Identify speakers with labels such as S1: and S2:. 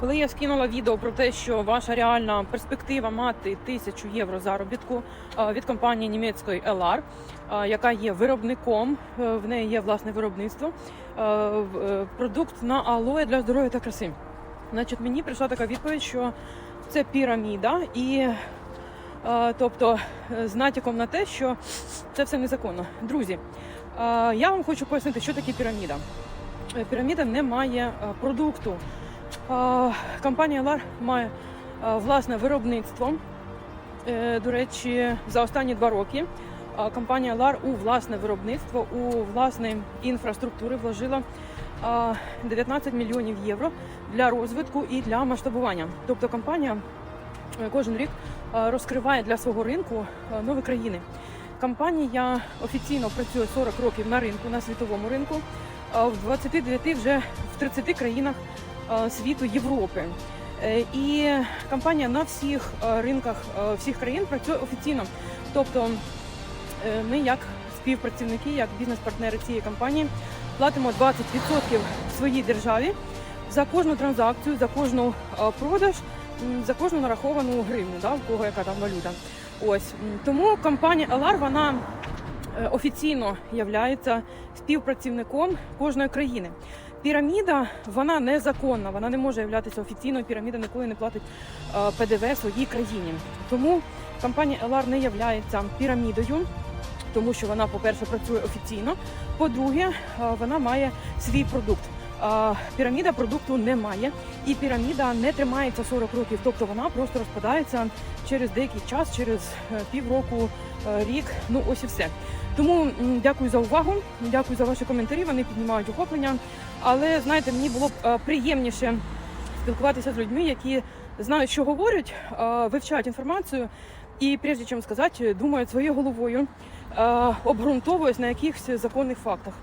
S1: Коли я скинула відео про те, що ваша реальна перспектива мати тисячу євро заробітку е, від компанії німецької LR, е, яка є виробником, е, в неї є власне виробництво, продукт на алоє для здоров'я та краси. Значить, мені прийшла така відповідь, що це піраміда, і тобто з натяком на те, що це все незаконно. Друзі, я вам хочу пояснити, що таке піраміда. Піраміда не має продукту. Компанія LAR має власне виробництво. Е, До речі, за останні два роки компанія LAR у власне виробництво, у власне інфраструктури вложила е, 19 мільйонів євро для розвитку і для масштабування. Тобто компанія е, кожен рік розкриває для свого ринку нові країни. Компанія офіційно працює 40 років на ринку, на світовому ринку, в 29 вже в 30 країнах світу Європи. Е, І компанія на всіх е, ринках е, всіх країн працює офіційно. Тобто е, ми, як співпрацівники, як бізнес-партнери цієї компанії, платимо 20% своїй державі за кожну транзакцію, за кожну е, продаж, за кожну нараховану гривню, да, в кого яка там валюта. Ось тому компанія LR, вона е, офіційно є співпрацівником кожної країни. Піраміда вона незаконна, вона не може являтися офіційною. Піраміда ніколи не платить е, ПДВ своїй країні. Тому компанія LR не являється пірамідою, тому що вона, по-перше, працює офіційно. По-друге, е, вона має свій продукт. Піраміда продукту не має, і піраміда не тримається 40 років, тобто вона просто розпадається через деякий час, через е, півроку, е, рік. Ну ось і все. Тому дякую за увагу, дякую за ваші коментарі. Вони піднімають охоплення. Але знаєте, мені було б е, приємніше спілкуватися з людьми, які знають, що говорять, вивчають інформацію і, прежде чим сказати, думають своєю головою, обґрунтовують на якихось законних фактах.